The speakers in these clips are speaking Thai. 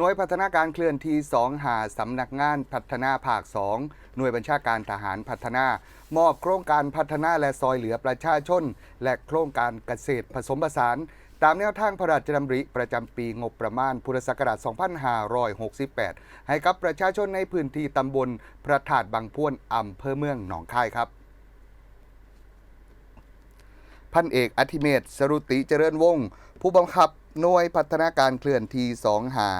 น่วยพัฒนาการเคลื่อนที่ 2 หาสำนักงานพัฒนาภาค 2 หน่วยบัญชาการทหารพัฒนา มอบโครงการพัฒนาและซอยเหลือประชาชน และโครงการเกษตรผสมผสาน ตามแนวทางพระราชดำริประจำปีงบประมาณพุทธศักราช 2568 ให้กับประชาชนในพื้นที่ตำบลพระธาตุบางพวนอำเภอเมืองหนองคายครับพันเอกอธิเมศสรุติเจริญวงศ์ผู้บังคับ หน่วยพัฒนาการเคลื่อนที่2หา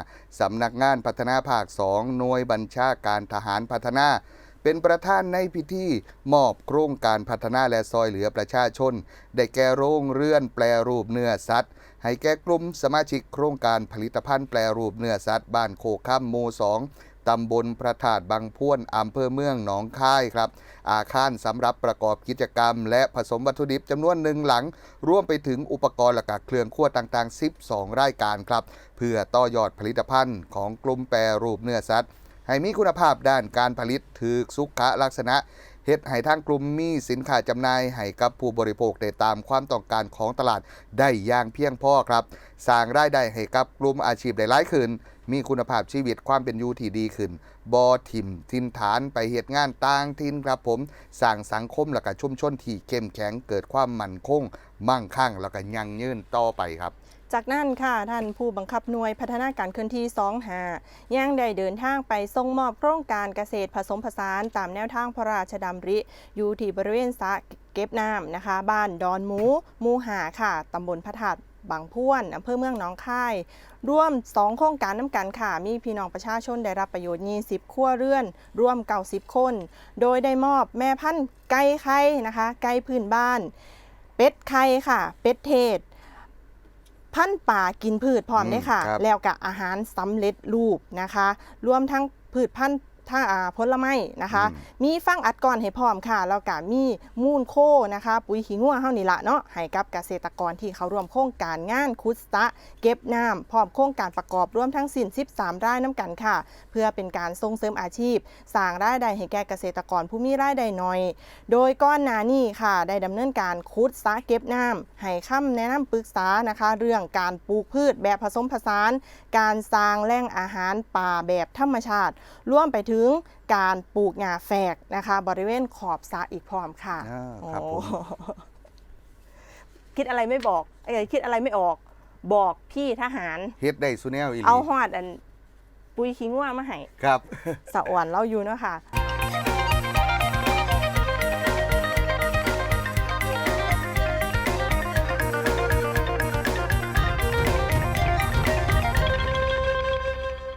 สำนักงานพัฒนาภาค 2 หน่วยบัญชาการทหารพัฒนา เป็นประธานในพิธีมอบโครงการพัฒนาและซอยเหลือประชาชน ได้แก่โรงเรือนแปลรูปเนื้อสัตว์ ให้แก่กลุ่มสมาชิกโครงการผลิตภัณฑ์แปลรูปเนื้อสัตว์บ้านโคข้ามหมู่2 ตำบลพระธาตุบางพวนอำเภอเมืองหนองคายครับ อาคารสำหรับประกอบกิจกรรม และผสมวัตถุดิบจำนวนหนึ่งหลัง ร่วมไปถึงอุปกรณ์และกเครื่องครัวต่างๆ 12 รายการครับ เพื่อต่อยอดผลิตภัณฑ์ของกลุ่มแปรรูปเนื้อสัตว์ ให้มีคุณภาพด้านการผลิตถือสุขลักษณะเฮ็ดให้ทางกลุ่มมีสินค้าจำหน่ายให้กับผู้บริโภคได้ตามความต้องการของตลาดได้อย่างเพียงพอครับ สร้างรายได้ให้กับกลุ่มอาชีพได้หลายขึ้น มีคุณภาพชีวิตความเป็นอยู่ที่ดีขึ้นบอทิมทินฐานไปเหตุงานต่างทินครับผมสร้างสังคมและก็ชุมชนที่เข้มแข็งเกิดความมั่นคง มั่งคั่งแล้วก็ยั่งยืนต่อไปครับจากนั้นค่ะท่านผู้บังคับหน่วยพัฒนาการเคลื่อนที่2หายังได้เดินทางไปส่งมอบโครงการเกษตรผสมผสานตามแนวทางพระราชดำริ อยู่ที่บริเวณสระเก็บน้ำนะคะ บ้านดอนหมู มูหาค่ะตำบลพระธาตุ บางพ่วนอำเภอเมืองหนองคาย ร่วม 2 โครงการน้ำกันค่ะ มีพี่น้องประชาชนได้รับประโยชน์20ครัวเรือน ร่วม90คน โดยได้มอบแม่พันธุ์ไก่ไข่นะคะ ไก่พื้นบ้าน เป็ดไข่ค่ะ เป็ดเทศพันธุ์ป่ากินพืชพร้อมอืมเนี่ยค่ะครับแล้วกับอาหารสำเร็จรูปนะคะ รวมทั้งพืชพันธุ์ ถ้าอ่าผลไม้นะคะอืมมีฟังอัดก่อนให้พร้อมค่ะแล้วก็มีมูลโคนะคะ ปุ๋ยขี้งัวเฮานี่ละเนาะให้กับเกษตรกรที่เขาร่วมโครงการงานคุดสะเก็บน้ำพร้อมโครงการประกอบร่วมทั้งสิ้น 13รายน้ำกันค่ะ เพื่อเป็นการส่งเสริมอาชีพ สร้างรายได้ให้แก่เกษตรกรผู้มีรายได้น้อย โดยก้อนหนานี้ค่ะ ได้ดำเนินการคุดสะเก็บน้ำให้คำแนะนำปรึกษานะคะ เรื่องการปลูกพืชแบบผสมผสาน การสร้างแหล่งอาหารป่าแบบธรรมชาติร่วมไปถึงการปลูกหญ้าแฝกนะคะ บริเวณขอบสระอีกพร้อมค่ะอ่าครับผม โอ้คิดอะไรไม่บอกเอ้ยคิดอะไรไม่ออก บอกพี่ทหาร เฮ็ดได้สุแนวอีหลีเอาหอดอัน ปุยขี้งัวมาให้ครับ สะอ่อนเราอยู่เนาะค่ะ